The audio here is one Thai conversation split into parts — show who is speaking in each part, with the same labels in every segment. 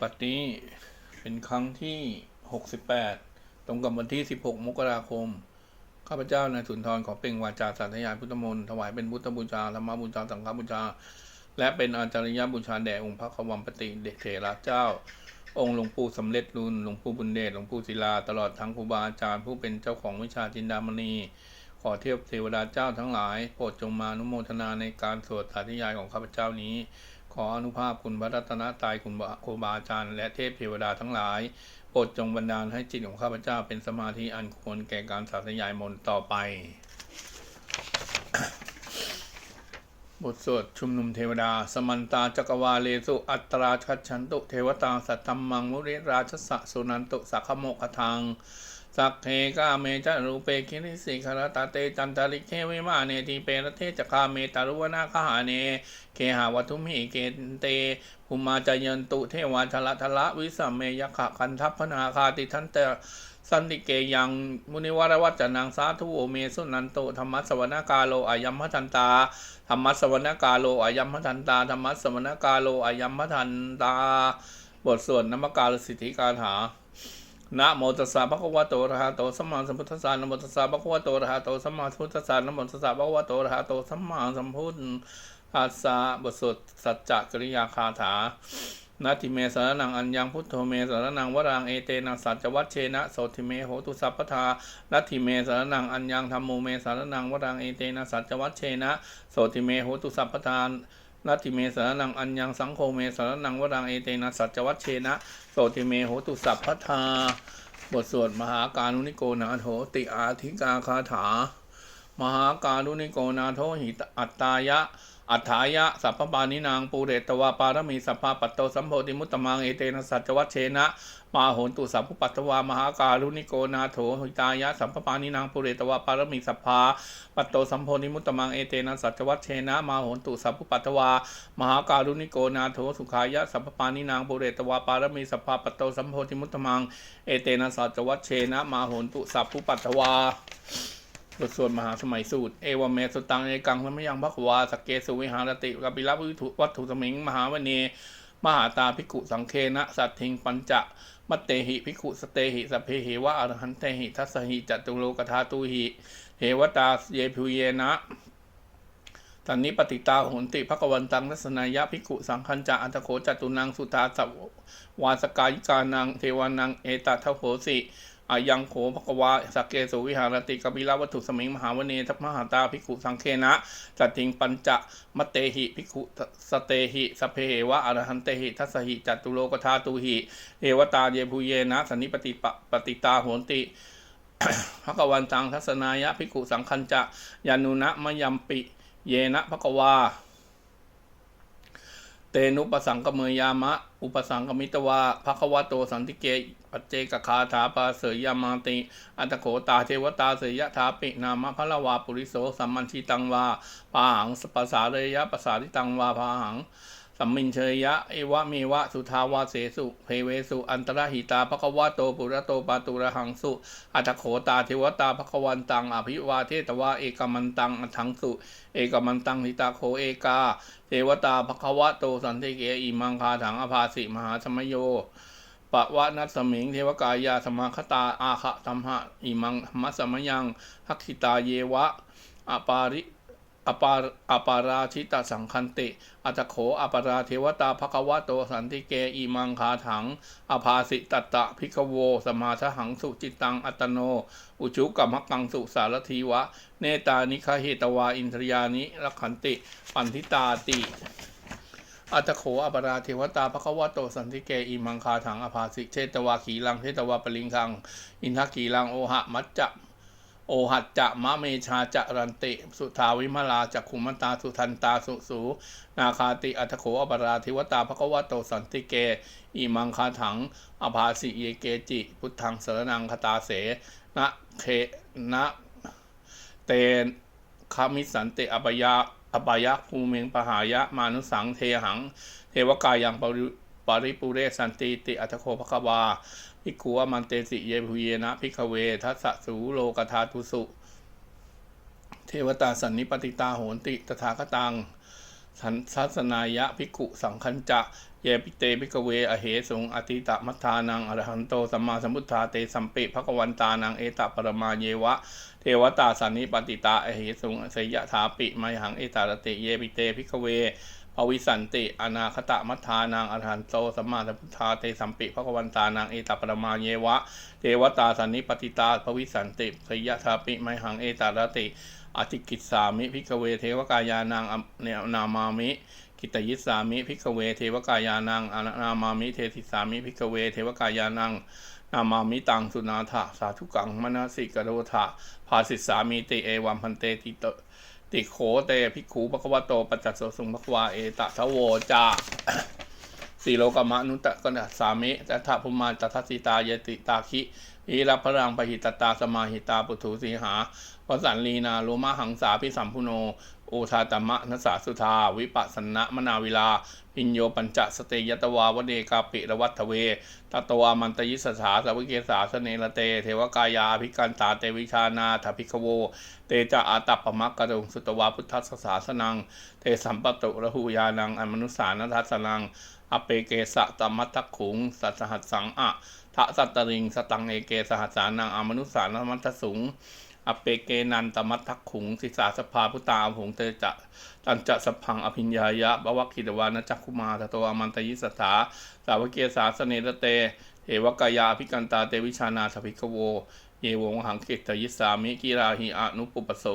Speaker 1: ปัดนี้เป็นครั้งที่ 68 ตรงกับวันที่ 16 มกราคม ข้าพเจ้านายสุนทรขอเปล่งวาจาสาธยายพุทธมนต์ถวายเป็นพุทธบูชาธรรมบูชาสังฆบูชา และเป็นอาจาริยบูชาแด่องค์พระขวัมปติเดชเถระเจ้า องค์หลวงปู่สำเร็จรุนหลวงปู่บุญเดชหลวงปู่ศิลา ตลอดทั้งครูบาอาจารย์ผู้เป็นเจ้าของวิชาจินดามณี ขอเทียบเทวดาเจ้าทั้งหลาย โปรดจงมานุโมทนาในการสวดสาธยายของข้าพเจ้านี้ ขออนุภาพคุณพระรัตนตรัยคุณครูบาอาจารย์และเทพเทวดาทั้งหลาย โปรดจงบันดาลให้จิตของข้าพเจ้าเป็นสมาธิอันควรแก่การสาธยายมนต์ต่อไป บทสวดชุมนุมเทวดา สมันตาจักวาเลสุ อัตราชัดฉันตุเทวตาสัตตมังมุริราชสะสุนันตุสักขโมกขทัง สักเทกาเมจะรูเปคิริสิคารตาเตจันตาริเควิมาเนทีเปรเทจคาเมตารุวนาคหาเน เคหาวัตุมหิเกเตภูมาจายันตุเทวาชละทละวิสัมเมยขะคันทัพพนาคาติทันเตสันติเกยังมุนิวรวัจจนังสาธุโอเมสุนันโตธรรมสวนากาโลอายัมมทันตาธรรมสวนากาโลอายัมมทันตาธรรมสวนากาโลอายัมมทันตา บทสวดนมกาลสิทธิกาถา นะโมตัสสะภะคะวะโตอะระหะโตสัมมาสัมพุทธัสสะนะโมตัสสะภะคะวะโตอะระหะโตสัมมาสัมพุทธัสสะนะโมตัสสะภะคะวะโตอะระหะโตสัมมาสัมพุทธัสสะบทสวดสัจจกริยาคาถานาทิเมสารนังอัญญังพุทโธเมสารนังวรังเอเตนะสัจวัชเชนะโสทิเมโหตุสัพพทานาทิเมสารนังอัญญังธรรมโมเมสารนังวรังเอเตนะสัจวัชเชนะโสทิเมโหตุสัพพทาน นัตถิเมสารนังอัญญังสังโฆเมสารนังวรังเอเตนะสัจวัตเชนะโสติเมโหตุสัพพทาบทสวดมหาการุณิโกนาโถติอาธิกาคาถา มหาการุณิโกนาโถหิตอัตตายะ อัฏฐายะสัพพปานินางปูเรตวาปารมีสัพพะปัตโตสัมโพธิมุตตมังเอเตนะสัจวัชเชนะมาโหนตุสัพพปัตวามหาการุณิโกนาโถหิตายะสัพพปานินางปูเรตวาปารมีสัพพะปัตโตสัมโพธิมุตตมังเอเตนะสัจวัชเชนะมาโหนตุสัพพปัตวามหาการุณิโกนาโถสุขายะสัพพปานินางปุเรตวาปารมีสัพพะปัตโตสัมโพธิมุตตมังเอเตนะสัจวัชเชนะมาโหนตุสัพพุปัตตวา บทสวดมหาสมัยสูตร เอวเมสตังเอกังสมยังพระควาสเกสุวิหารติกัปิลวิถุวัตถุสมิง มหาวเนมหาตาภิกขุสังเคนะ สัตทิงปัญจะมัตเตหิภิกขุสเตหิสเพหิวะอรหันเตหิทัสหิจตุโลกธาตุหิเทวตาเยภูเยนะตันนี้ปฏิตาโหนติภควันตังนัสนายะภิกขุสังคัญจะอันตโขจตุนังสุตาสวาสกายิกานังเทวานังเอตทะโหสิ อายังโขภควาสักเกสุวิหารติกบิลวัตถุสมิงมหาวเนทมหาตาภิกขุสังเคนะจัตติงปัญจะมะเตหิภิกขุสเตหิสเพเหวะอรหันเตหิทัสหิจัตุโลกธาตุหิเอวตาเยภูเยนะสันนิปติปปฏิตาโหนติภควันตังทัศนายะภิกขุสังคัญจะยานุนะมยัมปิ เยนะภควา เตนุปสังกเมยามะ อุปสังกมิตวาภควโตสันติเก ปัจเจกคาถาปาเสยยามาติ อัตโขตาเทวตาเสยยะถาปินามะพะละวาปุริโสสัมมันชีตังวา ปาหังสปสาเรยะปสาทิตังวา พาหัง สัมมินเชยะเอวะเมวะสุทาวาเสสุเพเวสุอันตรหิตาภควโตปุระโตปาตุระหังสุอัตโขตาเทวตาภควันตังอภิวาเทตวาเอกมันตังอัถังสุเอกมันตังหิตาโคเอกาเทวตาภควโตสันติเกอิมังคาถังอภาสิมหาสมโยปะวะนัสสมิงเทวกายาสมาคตาอาคะธรรมะอิมังมัสสมยังทักขิตาเยวะอปาริ อปาอปาราชิตสังคันติ อัตโขอปาราเทวตาภควโตสันติเกอิมังคาถัง อภาสิตตะพิกโว สมาทหังสุจิตังอัตโน อุชุกรรมกังสุสารทีวะ เนตานิคาเหตวาอินทรยานิรักขันติ ปันทิตาติอัตโขอปราเทวตาภควโตสันติเกอิมังคาถังอภาสิเชตวาขีลังเทตวาปลิงคัง อินทกีลังโอหะมัจจะ โอหัจจะมะเมชาจะรันติ สุทาวิมลาจักขุมตาสุทันตาสุสู นาคาติอัตโขอปราเทวตาภควโตสันติเก อิมังคาถัง อภาสิเยเกจิ พุทธังสรนังคตาเสนะเคนะเตนคามิสันติอปยาอปายะภูเมงปหายะมานุสังเทหัง เทวกายังปริ ปริปุเรสันติติอัตโคภควาภิกขุอมันเตสิเยภูเยนะภิกเวทัสสะสูโลกธาตุสุเทวตาสันนิปติตาโหนติตถาคตังสันทัสนายะภิกุสังคัญจะเยปิเตภิกเว อเหสงอติตะมัทานังอรหันโตสัมมาสัมพุทธาเตสัมปิภควันตานังเอตปรมาเยวะ เทวตาสันนิปติตาอเหสงสยะถาปิไมหังเอตารติเยปิเตภิกเว ภวิสันติ อนาคตมัทธานังอรหันโตสัมมาสัมพุทธาเตสัมปิภควันตานังเอตปรมาเยวะ เทวตาสันนิปติตาภวิสันติสยถาปิไมหังเอตารติอธิกิจสามิพิกเวเทวกายานางอเนนามามิกิตยิสามิพิกเวเทวกายานางอนามามิเทติสามิพิกเวเทวกายานางนามามิตังสุนาถะสาธุกังมนสิกโรธะภาสิสามิติเอวัมพันเตติโต ติโขเตภิกขุปะควะโตปัจจัสสุงภควาเอตทะโวจาสีโลกมะนุตตะกนัสามิตถาภุมาตทัสสิตาเยติตาคิอิรัพรังปหิตตาสมาหิตาปุถุสีหาวสันลีนาโลมาหังสาพิสัมพุโน โอทาตมะนัสสาสุธา วิปัสสนะมนาวิลา พิญโยปัญจสเตยตวาวเดกาปิระวัตเวตตวามันตยิสสาสวิเกสาสเนระเต เทวกายาภิกันตาเตวิชานาถภิกโว เตจะอาตัปปมักกระรุงสุตวาพุทธัสสาสนังเตสัมปตุระหูยานังอมนุสานัทัสสนัง อเปเกสะตมัตตขุง สัสหัสสังอะทะสัตตริง สตังเอเกสหัสสานังอมนุสานมัตตสุง อเปเกนันตมัตทักขุงศิสาสภาพุตาผงเตจะตันจะสพังอภิญญายะบวคิดวานจักคุมาตโตอมันตยิสถาสาวเกสาสเนระเตเทวกายาภิกันตาเตวิชานาสภิกโว เยวงหังเกตยิสามิกิราหิอนุปุปโส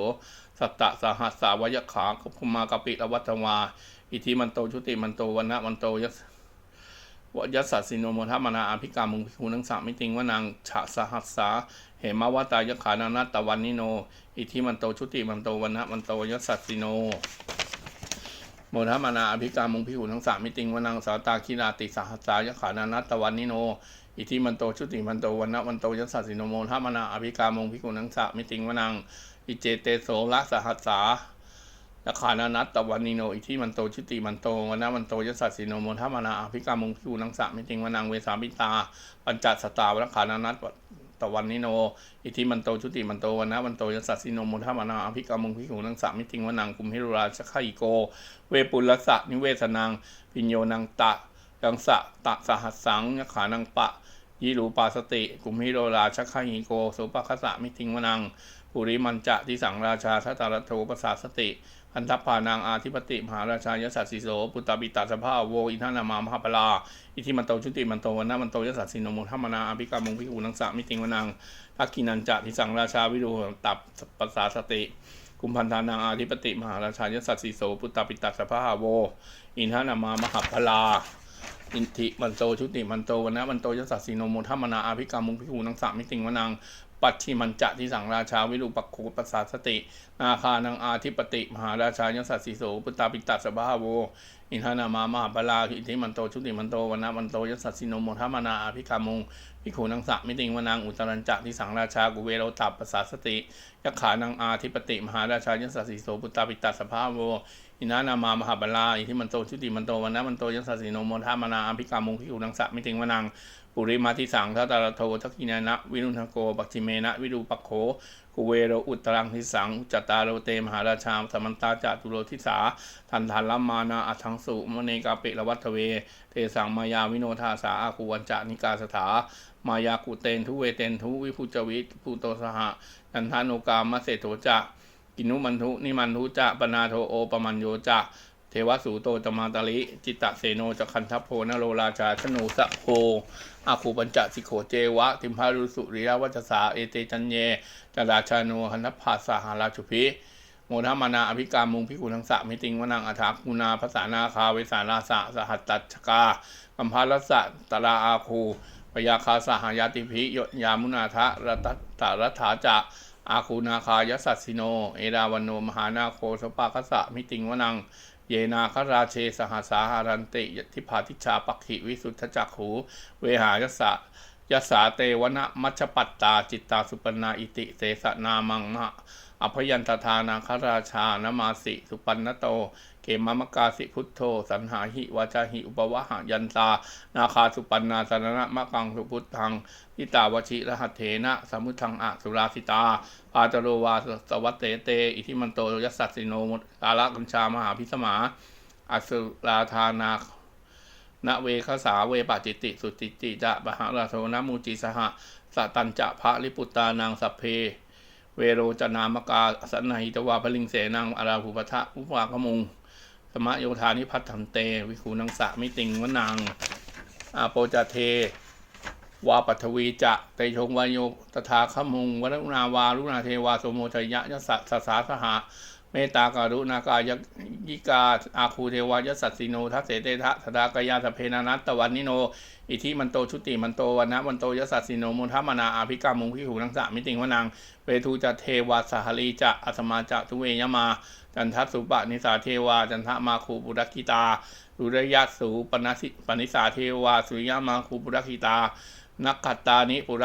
Speaker 1: สัตตะสหัสสาวยขาคุพมากปิลวัตวา อิทิมันโตชุติมันโตวันนะมันโตยส วยัสสะสิโนโมทัมนาอภิกามุงพิคูนังสามิติงวนังฉะสหัสสาเหมาวตายขานานัตตวันนิโน อิทิมันโตชุติมันโตวันนะมันโตยัสสสิโนโมทัมนาอภิกามุงพิคูทั้งสามมิติงวนังสาตาคิราติสหัสสายขานานัตตวันนิโน อิทิมันโตชุติมันโตวันนะมันโตยัสสสิโนโมทัมนาอภิกามุงพิคูทั้งสามมิติงวนังอิเจเตโสละสหัสสา ยขานานัตตวันนิโนอิที่มันโตชิติมันโตวันนะมันโตยสัสสิโนโมทัมนาอภิกามุงคิวนังสะมิติงวนังเวสามิตา ปัญจสตาวรขานานัตตวันนิโน อิที่มันโตชุติมันโตวันนะมันโตยสัสสิโนโมทัมนาอภิกามุงคิวนังสะมิติงวนังกุมหิรุราชคอิโก เวปุลสะนิเวสนังพิญโยนังตะยังสะตะสหัสสังยขานังปะยิรูปาสติ กุมหิโรราชคหิโกโสปะคสะมิติงวนังปุริมันจะที่สังราชาทัตตารโทปสาสติ อันธพานางอาธิปติมหาราชายสัสสิโสปุตตบิตาสภาโวอินทนามามหาปลาอิทิมันโตชุติมันโตวันนามันโตยสัสสิโนโมทัมมนาอภิกรรมงพิกูนังสะมิติงวนังทักกินันจะที่สังราชาวิรูตับปสาสติกุมพันธานางอาธิปติมหาราชายสัสสิโสปุตตปิตาสภาโวอินทนามามหาปลา อินทิมันโตชุติมันโตวันนะมันโตยสัสสิโนโมทัมมนาอภิกรรมงพิกูนังสะมิติงวนังปัจฉิมันจะที่สังราชาวิรูปักโคปัสสาสติ นาคานังอาธิปติ มหาราชายสัสสิโสปุตตาปิตัสบาโว อินทนามามหาปลาอินทิมันโตชุติมันโตวันนะมันโตยสัสสิโนโมทัมมนาอภิกามุงพิขูนังสะมิติงวนังอุตรัญจะที่สังราชากุเวโรตับปัสสาสติยขานังอาธิปติ มหาราชายสัสสิโสปุตตาปิตัสสบาโว อินทนามามหาปลาอิทิมันโตชุติมันโตวันนะมันโตยสัสสิโนโมทัมมนาอภิกามุงพิขูนังสะมิติงวนังปุริมาทิสังทัตตาโททักกินานะวิรุณโกปัจิเมนะวิรูปัโขกุเวโรอุตรังทิสังจตารโรเตมหาราชาสมันตาจตุโรทิสาทันทันลัมมานาอัทังสุมเนกาเปละวัตเว เทสังมายาวิโนทาสาอาคูวันจานิกาสถามายากุเตนทุเวเตนทุวิพุจวิตภูโตสหนันทานุกามะเสโถจะ กินุมันทุนิมันทุจะปนาโทโอปมัญโยจะเทวสูโตจมาตาลิ จิตตะเสโนจะคันทัพโพนโรราชาชนูสะโพอาคูปัญจสิโขเจวะ ติมพารุสุริยวัจสาเอเตจันเยจราชาโนหันภาสาหาราชุพิโมทมานาอภิกามุงพิกุทังสะมิติงวนังอัฏฐากุณาภาษานาคาเวสาราสะสหัตตัชกากัมพาลสะตราอาคูปยาคาสหายาติภิยยามุนาทะรัตตารัฐาจะ อาคูนาคายสัตสิโน เอราวันโนมหานาโคสปากสะมิติงวนัง เยนาคราเชสหสาหารันติยทิพาทิชาปักขิวิสุทธจักขูเวหายสะยสาเตวนะมัชปัตตาจิตตาสุปนาอิติเสสนามังมะ อภยันตทานาคราชานมาสิ สุปันนโต เกมมะกาสิพุทโธ สันหาหิวาจาหิ อุปวะหายันตา นาคาสุปันนาสนนะมะกังสุพุทธังทิตาวชิรหัตเถนะสมุทังอะสุราสิตาปาจโรวาสวัตเตเต อิทิมันโตยัสสัสสิโนมุตกาลกัญชามหาพิสมาอสุราธานาณเวคสาเวปจิติ สุติติจะบหาราโทนมูจิสหะสตันจะพระลิปุตตานางสัพเพ เวโรจนามกาสันหิตวาพลิงเสนางอาราภูปทะอุปากมุง สมะโยธานิพัฒถันเต วิคูนังสะมิติงวนางอาโปจเท วาปัทวีจะเตชงวายโยตถาขมุงวรุณาวารุณาเทวาสมโมทยะยะสะสสาสหา เมตตาการุณากายยิกาอาคูเทวายสัสสิโนทัสเสเตทะธดากายาสเพนานัตตวันนิโน อิทิมันโตชุติมันโตวันนะวันโตยสัสสิโนมุทามนาอาภิกามุงพิหูนังสะมิติงวนังเวทูจะเทวาสหลีจะอัสมาจะทุเวยมา จันทสุปะนิสาเทวา จันทมาคูปุรกิตาดุรยะสูปนสิปนิสาเทวาสุริยมาคูปุรกิตา นักขัตตานิปุร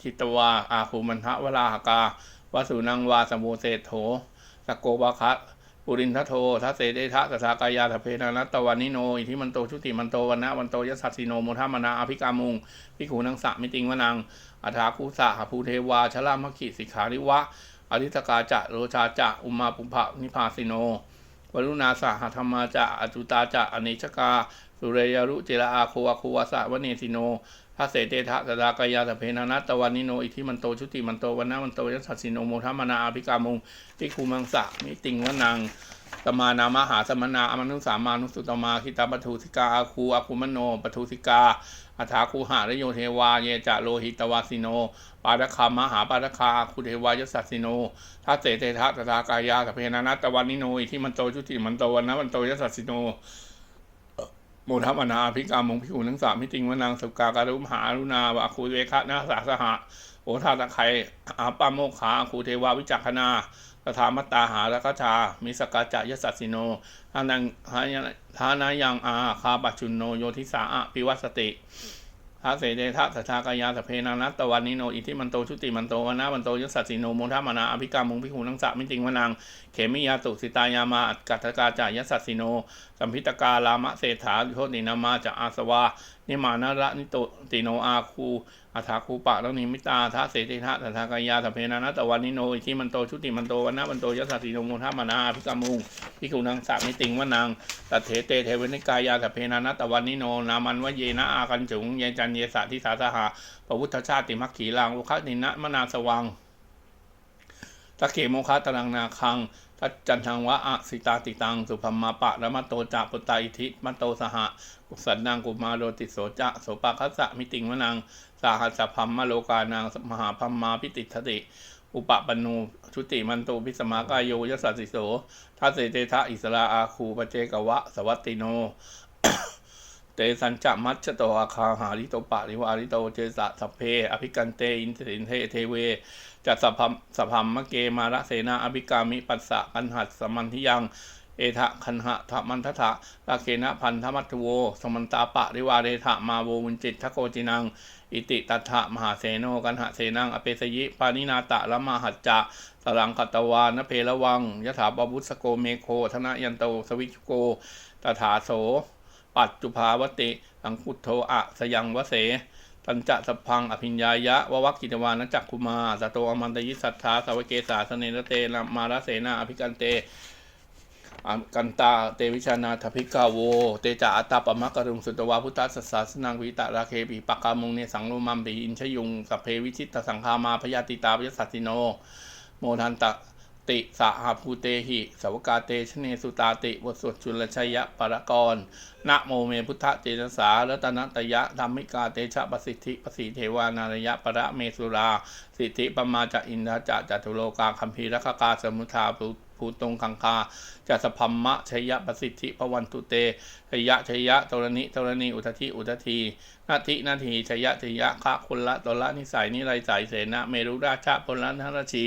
Speaker 1: คิตวาอาคูมันทะวราหกาวสุนังวาสมุเศโถ สกโกบาคะปุรินทโททัสเสเดทะสสากายาสเพนานัตตวันนิโน อิทิมันโตชุติมันโตวันนะวันโตยสัสสิโนโมทามนาอภิกามุงพิขูนังสะมิติงวนังอัฐาคูสะหภูเทวาชลามกิสิกขาริวะอริตกาจะโรชาจะอุมาปุภะนิพาสิโนวรุณาสหธรรมาจะอจุตาจะอเนชกา สุเรยรุเจระอาโควาคุวาสะวเนสิโน ทัสเสเตทะสดากายาสเพนานัตตวันนิโนอิทิมันโตชุติมันโตวันนะวันโตยสัสสิโนโมทามนาอภิกามุงพิคูมังสะมิติงวนังสมานามหาสมนาอมนุสามานุสุตมาคิตาปทุสิกาอาคูอาคูมโนปทุสิกาอัฐาคูหารโยเทวาเยจะโลหิตวาสิโน ปาดคามหาปาดคาคูเทวายสัสสิโนทัสเสเตทะตถากายาสเพนานัตตวันนิโนอิทิมันโตชุติมันโตวันนะวันโตยสัสสิโน โมทัมนาภิกามงพิขุนังสามิติงวนางสุกาการุมหาลุนาวะคูเวคะนาสาสหะโอทาตะไคอาปาโมขาคูเทวาวิจักขนาสถามัตตาหาและกชา มิสกาจะยสัสสิโนทานังทานายังอาคาปัจุนโนโยทิสาอะปิวัสติ พระเสเดทะสัทธากายาสเพนานัตตวันนิโนอิทิมันโตชุติมันโตวนามันโตยสัสสิโนโมทามนาอภิกามงพิคุนังสะมิติงวนางเขมิยาตุสิตายามาอัตกัตกาจายสัสสิโนสัมพิตกาลามะเศรษฐาโทษนินามาจากอาสวา นิมานาระนิโตติโนอาคูอัฐาคูปะแล้วนิมิตาทะเสติทะสัทธากายาสัพเพนานัตตวันนิโนอิทิมันโตชุติมันโตวันนะวันโตยัสสิโนโมทัมนาอภิกามุงพิคุนังสามิติงวนางตัดเถเตเทวนิกายาสัพเพนานัตตวันนิโนนามันวะเยนะอากันจุงเยจันเยสะทิสาสหะพระพุทธชาติมัคขีลังอุคตินะมนาสวังตะเขโมคะตรังนาคัง ทัจจันทังวะอะสิตาติตัง สุพัมมาปะละมะโตจะปุตตาอิทิมัโตสหะกุสันนางกุมาโรติโสจะโสปะคัสสะมิติงวนังสาหัสพัมมะโลกานางมหาพัมมาพิติทติอุปปันูชุติมันโตพิสมากายโยยสัสสิโสทัสเสเตทะอิสราอาคูปเจกวะ สวัตติโน เตสัญจะมัชโตอาคาหาริโตปะริวาริโตเจสะสัพเพ อภิกันเตอินสินเทเทเวจัสพพมสพพมมะเกมาระเสนาอภิกามิปัสสะกันหัสสมันทิยังเอทะคันหะทะมันทะทะลาเคนะพันธมัตโว สมันตาปะริวาเรทะมาโวมุนจิตทะโกจินัง อิติตัทะมหาเสโนกันหะเสนัง อเปสยิปานินาตะละมาหัจจะสลังกัตวานเพละวังยถาบบุสโกเมโคธนะยันโตสวิชโกตถาโส ปัจจุภาวติสังคุโทอะสยังวเสปัญจสพังอภิญญายะววักกิตวานจักคุมาสโตอมันตยิสัทธาสวเกสาสเนรเตนมาราเสนาอภิกันเตอากันตาเตวิชานาทพิกาโว เตจาอัตตาปมะกรุงสุตวาพุทธสสาสนังวิตาราเคปิปากามุงเนสังโลมัมปิอินชยุงสัพเพวิชิตตสังคามาพยาติตาพยสัสสิโน โมทันต ติสหภูเตหิสาวกาเตชเนสุตาติบทสวดจุลชัยยะปรกรนะโมเมพุทธเจนสารัตนตยะธรรมิกาเตชะปสิทธิปสีเทวานารยะประเมสุรา สิทธิปมาจะอินทจะจัตุโลกาคัมภีรคกาสมุทาปุ ภูตรงคังคาจะสพัมมะชยประสิทธิพวันตุเตชยะชยะตรณิตรณีอุทธิอุทธีนาทินาทีชยะชยะคะคุณละตละนิสัยนิไรสายเสนะเมรุราชะพลนทรชี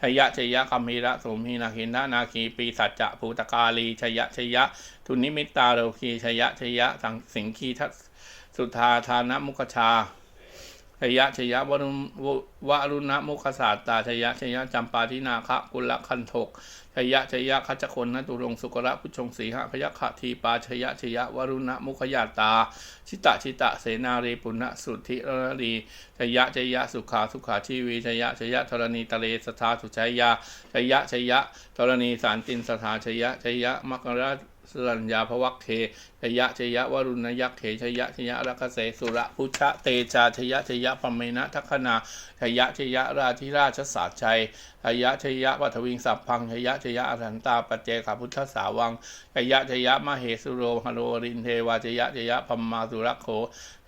Speaker 1: ชยะชยะคัมภีระสมีนาคินทนาคีปีสัจจะภูตกาลีชยะชยะ ทุนิมิตตาโลคีชยะชยะสังสิงคีทัสสุธาทานมุขชา ชยะชยะวรุณวรุณมุขศาสตาชยะชยะจำปาทินาคะกุลคันทกชยะชยะคัจคนนตุรงสุกระพุชงสีหะพยคทีปาชยะชยะวรุณมุขยาตา ชิตะชิตะเสนารีปุณสุทธิรรีชยะชยะสุขาสุขาชีวีชยะชยะธรณีตะเลสทาสุชัยยาชยะชยะธรณีสารตินสถาชยะชยะมกรา สรัญญาภวัคเคชยะชยะวรุณยักษ์เขชยะชยะรักเสสุระพุชะเตชาชยะชยะปเมนะทัคนาชยะชยะราธิราชสาชัยชยะชยะปัทวิงสัพพังชยะชยะอรันตาปเจกพุทธสาวังชยะชยะมเหสุโรหโรรินเทวาชยะชยะพัมมาสุรโข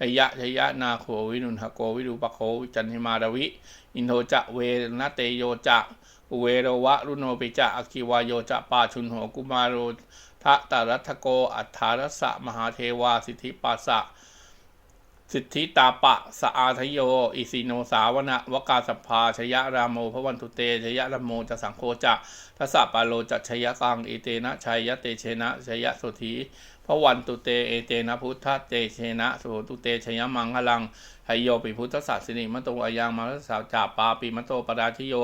Speaker 1: ชยะชยะนาโขวินุนหโกวิรูปโขวิจันหิมาดวิ อินโทจะเวนะเตโยจะเวโรวะรุโนปิจะอคิวายโยจะปาชุนโหกุมารโร ทะตารัตโก อัฏฐารสะ มหาเทวา สิทธิปัสสะ สิทธิตาปะสะอาทโย อิสิโนสาวนะวกาสภาชยรามโมพระวันตุเตชยรามโมจะสังโฆจะทัสสะปาโลจะชยกังอิเตนะชัยะเตเชนะชยสุธีพระวันตุเต เอเตนะพุทธเตเชนะสุตุเตชยมังคลังไฮโยปิพุทธศาสนิมัตโตอายังมารัสสาวจาปาปิมัตโตปราชิโย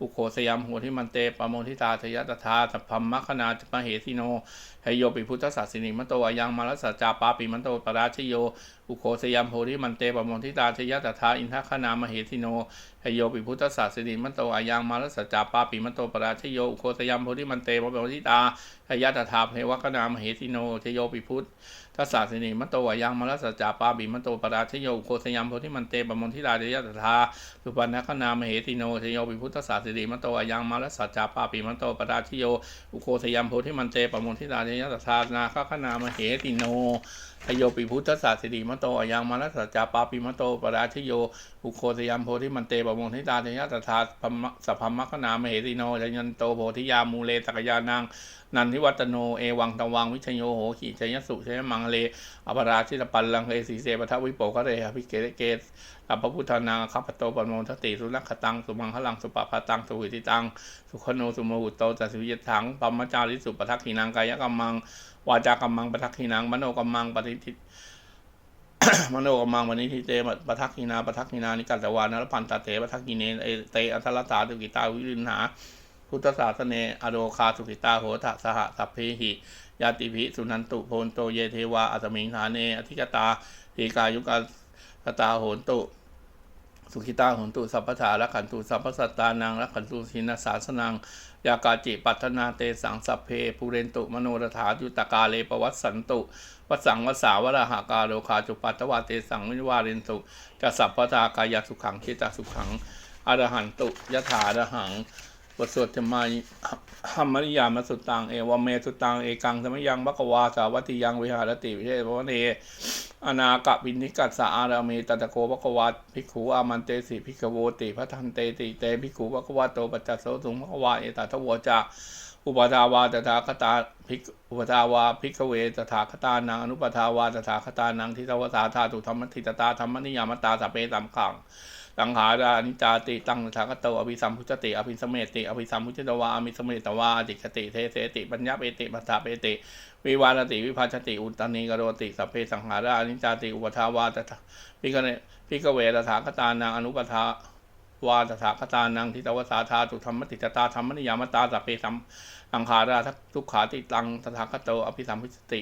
Speaker 1: อุโคสยามหัวที่มันเตปโมทิตาชยตถาสัพพัมมคณาจมเหสิโนไฮโยปิพุทธศาสนิมัตโตอายังมารัสสาวจาปาปิมัตโตปราชิโย อุโคสยามโพธิมันเตปโมทิตาชยตถาอินทคณามเหสิโนไฮโยปิพุทธศาสนิมัตโตอายังมารัสสาวจาปาปิมัตโตปราชิโย อุโคสยามโพธิมันเตปโมทิตาชยตถาเพวคณามเหสิโนชโยปิพุทธทัสสะสินิมโตวายังมารัสสจจาปาบิมัตโตปราชิโยอุโคสยามโพธิมันเตปมนทิราเดยตถาสุปันนคนามเหติโนชโยปิพุทธศาสสิริมโตวายังมรัสสจจาปาปิมโตปราชโยอุโคสยามโพธิมันเตปมนทิราเดยตถานาคขนามเหติโน ชโยปิพุทธศาสสิริมโตวายังมรัสสจจาปาปิมโตปราชโยอุโคสยามโพธิมันเตปมนทิราเดยตถาพัมมะสัพพมคณามเหติโนยันโตโพธิยามูเลตกยานังนันทิวัตโนเอวังตวังวิชโยโหขีชยสุชยมังเลอปราชิตปัลลังเอสีเสปทวิโปคะเรหพิเกเรเกสอัปปพุทธานาคัปโตปโมทติสุนัขตังสุมังคลังสุปปาตังสุวิติตังสุขโนสุโมหุโตจัสวิยถังปัมมจาริสุปทักขีนังกายกรรมัง วาจากรรมังปทักขีนังมโนกรรมังปฏิทิมโนกรรมังวันนี้ทิเตปทักขีนาปทักขีนานิกัตตวานรพันตาเตปทักขีเนเอเตอัทลตาตุกิตาวิรินหาพุทธศาสเนอโรคาสุขิตาโหทะสหสัพเพหิยาติภิสุนันตุโพนโตเยเทวาอัตมิงฐาเนอธิกตาทีกายุกาสตาโหนตุสุขิตาโหนตุสัพพทารักขันตุสัพพสัตตานังรักขันตุทินาสาสนัง ยากาจิปัตนาเตสังสัพเพภูเรนตุมโนรถายุตกาเลปวัสสันตุวัสสังวสาวราหากาโลคาจุปัตวาเตสังวิวาเรนตุจะสัพพทากายสุขังคิตาสุขังอรหันตุยถาอรหัง บทสวดธรรมาหัมมริยามสุตังเอวเมสุตังเอกังสมยังบักวาสาวัติยังวิหารติวิเทศวเนอนาคบินิกัสสะอารามีตัตโกบักวัตภิกขุอามันเตสิภิกโวติพระทันเตติเตภิกขุบักวาโตปัจจัสโสสุงบักวาเอตัทวจาอุปทาวาตถาคตาภิกอุปทาวาภิกเวตถาคตานังอนุปทาวาตถาคตานังทิทวสาธาตุธรรมทิตตาธรรมนิยามตาสเพตัมขัง สังขารานิจาติตังทากโตอภิสัมพุจติอภิสมเมติอภิสัมพุจตวาอภิสมเมตวาจิกติเทเสติปัญญาเปติปัสสะเปติวิวานติวิภาชติอุตตานีกโรติสัพเพสังขารานิจาติอุปทาวาตถาพิกเนพิกเวตถาคตานังอนุปทาวาตถาคตานังทิตวสาธาตุธรรมติตตาธรรมนิยามตาสัพเพสัมสังขาราทุกขาติตังตถาคโตอภิสัมพุจติ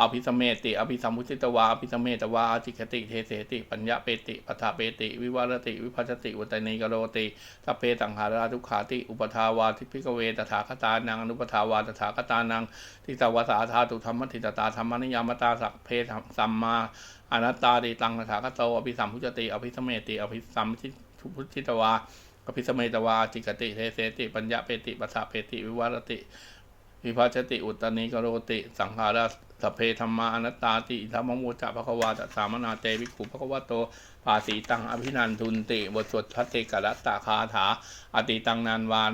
Speaker 1: อภิสมเมติอภิสัมพุจิตวาอภิสมเมตวาอาจิคติเทเสติปัญญาเปติปัฏฐาเปติ วิวารติ วิภัชติอุตนิกโรติสัพเพสังขาราทุกขาติอุปทาวาทิพิกเวตถาคตานังอนุปทาวาตถาคตานังทิตาวสาธาตุธรรมทิตตาธรรมนิยามตาสัพเพสัมมาอนัตตาติตังตถาคโตอภิสัมพุจติอภิสมเมติอภิสัมพุจิตวาอภิสมเมตวาอจิกติเทเสติปัญญาเปติปัฏฐาเปติ วิวารติ วิภัชติอุตตนิกโรติ สังขารา สัพเพธรรมาอนัตตาติธรรมโมจะภควาตสามนาเตวิขุภควโตภาสีตังอภินันทุนติบทสวดพัตเตกรัตตาคาถา อติตังนานวาน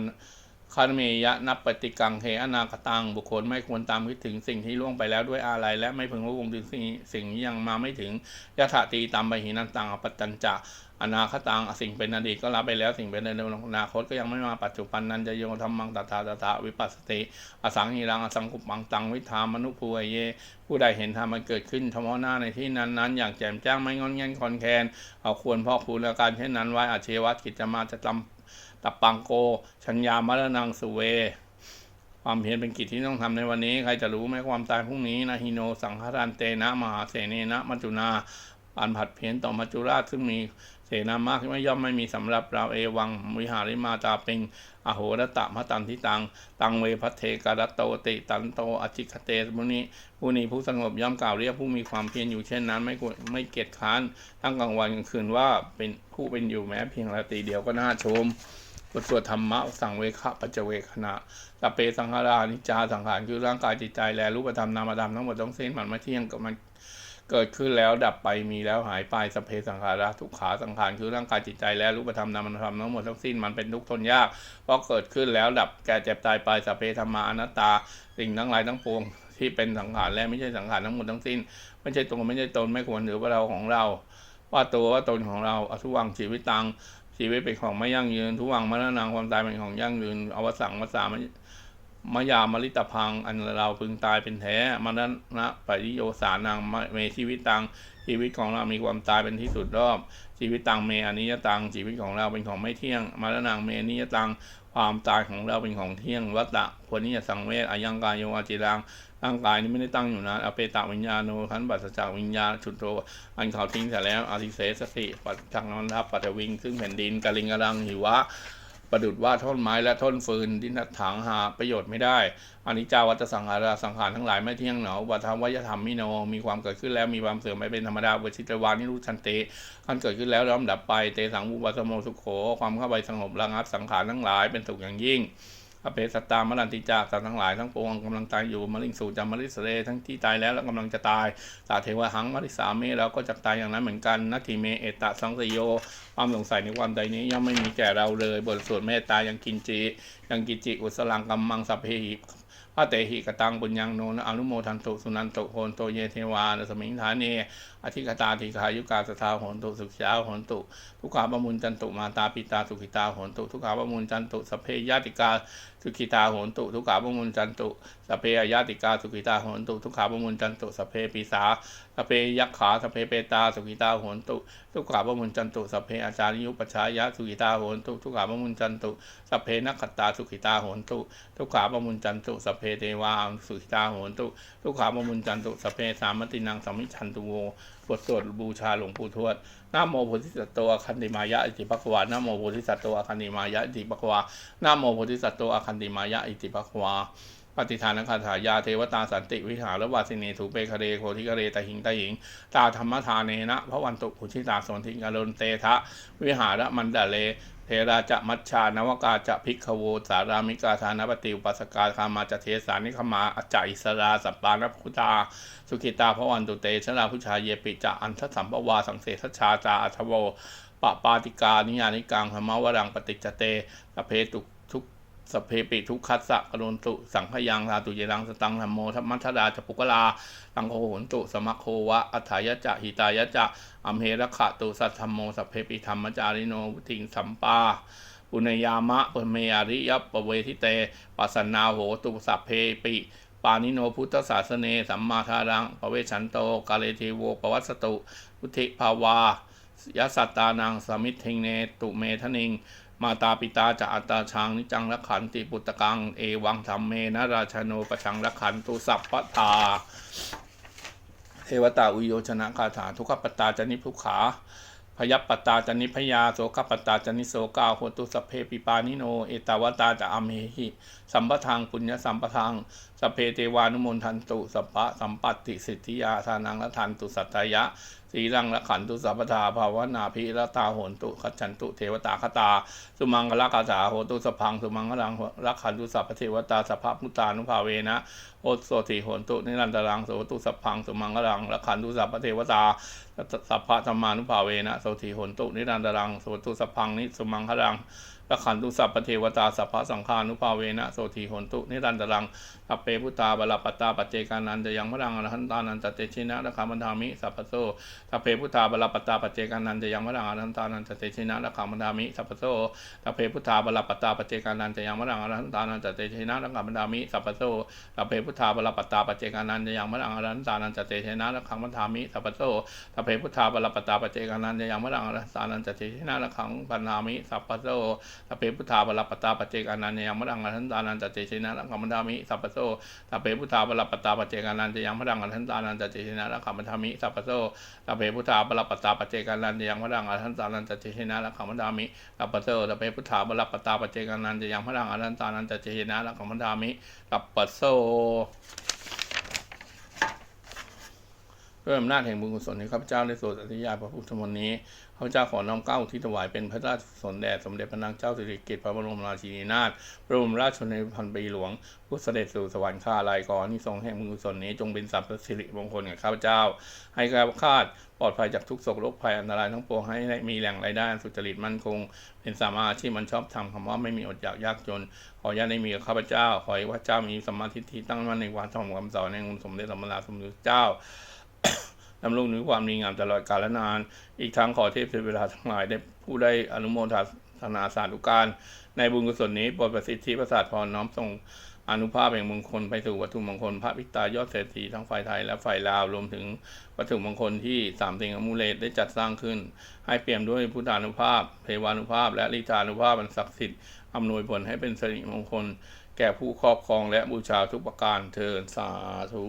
Speaker 1: คารเมยะนับปฏิกังเฮอนาคตังบุคคลไม่ควรตามคิดถึงสิ่งที่ล่วงไปแล้วด้วยอาลัยและไม่พึงระวงถึงสิ่งสิ่งนี้ยังมาไม่ถึงยะถาตีตามไปหินันตังอปัจจันจะอนาคตังสิ่งเป็นอดีตก็รับไปแล้วสิ่งเป็นในอนาคตก็ยังไม่มาปัจจุบันนั้นจะโยธรรมังตถาตถาวิปัสสติอสังหิรังอสังกุปังตังวิธามนุภูเย ผู้ใดเห็นธรรมมันเกิดขึ้นเฉพาะหน้าในที่นั้นนั้นอย่างแจ่มแจ้งไม่งอนแงนคอนแคนเอาควรพ่อคูณและการเช่นนั้นไว้อาเชวัตกิจมาจะจำ ตับปังโก ชัญญามรณังสุเว ความเพียรเป็นกิจที่ต้องทำในวันนี้ ใครจะรู้ไหมความตายพรุ่งนี้นะฮิโนสังฆรันเตนะ มหาเสเนนะมัจจุนาอันผัดเพียนต่อมัจจุราชซึ่งมีเสนามากไม่ย่อมไม่มีสำหรับเราเอวังวิหาริมาตาเป็งอโหรตะมะตันทิตัง ตังเวพัเทกรัตโตติตันโตอจิคเตสมุนีผู้นี้ผู้สงบย่อมกล่าวเรียกผู้มีความเพียรอยู่เช่นนั้น ไม่ไม่เกียจค้านทั้งกลางวันกลางคืนว่าเป็นผู้เป็นอยู่แม้เพียงราตรีเดียวก็น่าชม บทสวดธรรมะสังเวคะปัจเจเวคณะตะเปสังขารานิจาสังขารคือร่างกายจิตใจและรูปธรรมนามธรรมทั้งหมดต้องสิ้นมันไม่เที่ยงกับมันเกิดขึ้นแล้วดับไปมีแล้วหายไปสเพสังขาราทุกขาสังขารคือร่างกายจิตใจและรูปธรรมนามธรรมทั้งหมดทั้งสิ้นมันเป็นทุกข์ทนยากเพราะเกิดขึ้นแล้วดับแก่เจ็บตายไปสเพธรรมาอนัตตา สิ่งทั้งหลายทั้งปวงที่เป็นสังขารและไม่ใช่สังขารทั้งหมดทั้งสิ้น ไม่ใช่ตัวไม่ใช่ตนไม่ควรถือว่าเราของเรา ว่าตัวว่าตนของเราอทุวังชีวิตตัง ชีวิตเป็นของไม่ยั่งยืน ทุวังมรณะความตายเป็นของยั่งยืน อวสังวสามมยามลิตพัง อันเราพึงตายเป็นแท้มรณะปริโยสานังเมชีวิตตังชีวิตของเรามีความตายเป็นที่สุดรอบ ชีวิตตังเมอนิยตังชีวิตของเราเป็นของไม่เที่ยง มรณะเมนิยตังความตายของเราเป็นของเที่ยงวัตตะควรนี้จะสังเวชอายังกายโยอาจิรัง ร่างกายนี้ไม่ได้ตั้งอยู่นะอเปตะวิญญาโนขันบัสจากวิญญาชุดโตอันเขาทิ้งเสร็จแล้วอาทิเสสติปัจจังนันทับปัตวิง ซึ่งแผ่นดินกาลิงกรังหิวะประดุดว่าท่อนไม้และท่อนฟืนดินถังหาประโยชน์ไม่ได้อานิจจาวัตสังขาราสังขารทั้งหลายไม่เที่ยงหนอวัฏวัยธรรมมิโนมีความเกิดขึ้นแล้วมีความเสื่อมไม่เป็นธรรมดาเวชิตวานิรุชันเตขันเกิดขึ้นแล้วย่อมดับไปเตสังวุปัสโมสุโขความเข้าไปสงบระงับสังขารทั้งหลายเป็นสุขอย่างยิ่ง อเปสตตามรันติจากสัตว์ทั้งหลายทั้งปวงกำลังตายอยู่มลิงสูจามลิสเรทั้งที่ตายแล้วและกำลังจะตายตาเทวหังมริสาเมเราก็จะตายอย่างนั้นเหมือนกันนัตถิเมเอตตะสังสยโยความสงสัยในความใดนี้ย่อมไม่มีแก่เราเลยบทสวดเมตตายังกินจียังกิจิอุสลังกัมมังสัพเพหิพระเตหิกตังบุญยังโนนอนุโมทันตุสุนันตุโหนโตเยเทวานสมิงฐานี อธิกตาธิคายุกาสทาโหนตุสุขยาโหนตุทุกขาบมุญจันตุมาตาปิตาสุขิตาโหนตุทุกขาบมุญจันตุสเพยาติกาสุขิตาโหนตุทุกขาบมุญจันตุสเพยาติกาสุขิตาโหนตุทุกขาบมุญจันตุสเพปีสาสเพยักขาสเพเปตาสุขิตาโหนตุทุกขาบมุญจันตุสเพอาจารยุปชายะสุขิตาโหนตุทุกขาบมุญจันตุสเพนักขตาสุขิตาโหนตุทุกขาบมุญจันตุสเพเทวาสุขิตาโหนตุทุกขาบมุญจันตุสเพสามตินังสมิชันตุโวบทสวดบูชาหลวงปู่ทวดนโมโพธิสัตว์ตัวคันติมายะอิติปัควานโมโพธิสัตว์ตัวคันติมายะอิติปัควานโมโพธิสัตว์ตัวคันติมายะอิติปัควาปฏิทานคาถายาเทวตาสันติวิหารวาสินีถูเปคเรโคทิกเรตหิงตหิง ตาธรรมทานเนนะพระวันตุขุชิตาสนทิกาลนเตทะ วิหารมันดาเล เทราจะมัชชานวกาจะพิกขโวสารามิกาธานปฏิอุปัสกาคามาจะเทสานิขมาอจจอิสราสัปปานพุตา สุขิตาพระวันตุเตชราพุชาเยปิจะอันทสัมปวาสังเสทชาจาอัทโวปปาติกานิยานิกังธรรมวรังปฏิจเตสเพตุ สเพปิทุกคัสสะกรุณตุสังขยังสาตุเยรังสตังธรรมโมธรรมัทดาจปุกลาตังโคโหนตุสมัคโควะอัฏฐายะจะหิตายะจะอัมเหระขะตุสัทธรรมโมสเพปิธรรมจาริโนทิงสัมปาปุณยามะปุเมยริยปเวทิเตปัสนาโหตุสัพเพปิปานิโนพุทธศาสเนสัมมาทารังปเวชันโตกาเลเทโวปวัสสตุพุทธิภาวายสัตตานังสมิทเทงเนตุเมทนิง มาตาปิตาจะอัตตาชังนิจังรักขันติปุตตะกัง เอวังธรรมเมนะราชโนปชังรักขันตุสัพพทาเทวตาอุโยชนะคาถาทุกขปตตาจนิพุขาพยัปปตตาจนิพยาโสกปตตาจนิโสกาโหตุสเพปิปานิโน เอตาวตาจะอเมหิสัมปทางปุญญสัมปทางสเพเทวานุโมทันตุสัพพะสัมปัตติสิทธิยาทานังละทันตุสัตตยะ สีรังละขันตุสัพพทาภาวนาภิรตาโหนตุขจันตุเทวตาคตา สุมังกลกาสาโหตุสพังสุมังกลังรักขันตุสัพพเทวตาสัพพมุตานุภาเวนะโอโสติโหนตุนิรันตรังโสตุสัพพังสุมังกลังรักขันตุสัพพเทวตาสัพพะธรรมานุภาเวนะโสติโหนตุนิรันตรังโสตุสัพพังนิสุมังกลังรักขันตุสัพพเทวตาสัพพะสังฆานุภาเวนะโสติโหนตุนิรันตรังสัพเพพุตตาบลปตาปเจกานันจะยังพรังอรหันตานันตเตชินะระคามันธามิสัพพโสสัพเพพุทธาบลปตาปเจกานันจะยังพรังอรหันตานันตเตชินะระคามันธามิสัพพโสสัพเพพุทธาบลปตาปเจกานันจะยังพรังอรหันตานันตเตชินะระคามันธามิสัพพโสสัพเพพุทธาบลปตาปเจกานันจะยังพรังอรหันตานันตเตชินะระคามันธามิสัพพโสสัพเพพุทธาบลปตาปเจกานันจะยังพรังอรหันตานันตเตชินะระคามันธามิสัพพโสตเปพุทธาบลปตาปเจกานันจะยังมะดังอทันตานันจเจชินะรังคัมธามิสัพพโซตเปพุทธาบลปตตาปเจกานันจะยังมะดังอทันตานันจเจชินะรังคัมธามิสัพพโซตเปพุทธาบลปตตาปเจกานันจะยังมะดังอทันตานันจเจชินะรังคัมธามิสัพพโซตเปพุทธาบลปตตาปเจกานันจะยังมะดังอทันตานันจเจชินะรังคัมธามิสัพพโซด้วยอำนาจแห่งบุญกุศลที่ข้าพเจ้าได้สวดอธิยายพระพุทธมนต์นี้ ข้าพเจ้าขอน้อมเกล้าที่ถวายเป็นพระราชกุศลแด่สมเด็จพระนางเจ้าสิริกิติ์พระบรมราชินีนาถพระบรมราชชนนีพันปีหลวงผู้เสด็จสู่สวรรคาลัยก่อนที่ทรงแห่งบุญกุศลนี้จงเป็นสัพพสิริมงคลแก่ข้าพเจ้า ให้ข้าพคาดปลอดภัยจากทุกโศกโรคภัยอันตรายทั้งปวงให้มีแหล่งรายได้สุจริตมั่นคง เป็นสามาชีพมันชอบทำคำว่าไม่มีอดอยากยากจน ขอญาตได้มีกับข้าพเจ้า ขอให้พระเจ้ามีสมมาทิฏฐิตั้งมั่นในความชอบคำสอนในองค์สมเด็จสัมมาสัมพุทธเจ้า ดำรงนึกความดีงามตลอดกาลนาน อีกทั้งขอเทพเทวดาทั้งหลายได้ผู้ได้อนุโมทนาสาธุการ ในบุญกุศลนี้โปรดประสิทธิประสาทพรน้อมส่งอนุภาพแห่งมงคลไปสู่วัตถุมงคลพระพิตายอดเศรษฐีทั้งฝ่ายไทยและฝ่ายลาวรวมถึงวัตถุมงคลที่สามสิงอมูเลตได้จัดสร้างขึ้น ให้เปี่ยมด้วยพุทธานุภาพเทวานุภาพ และลิธานุภาพอันศักดิ์สิทธิ์อำนวยผลให้เป็นสิริมงคล แก่ผู้ครอบครองและบูชาทุกประการเทินสาธุ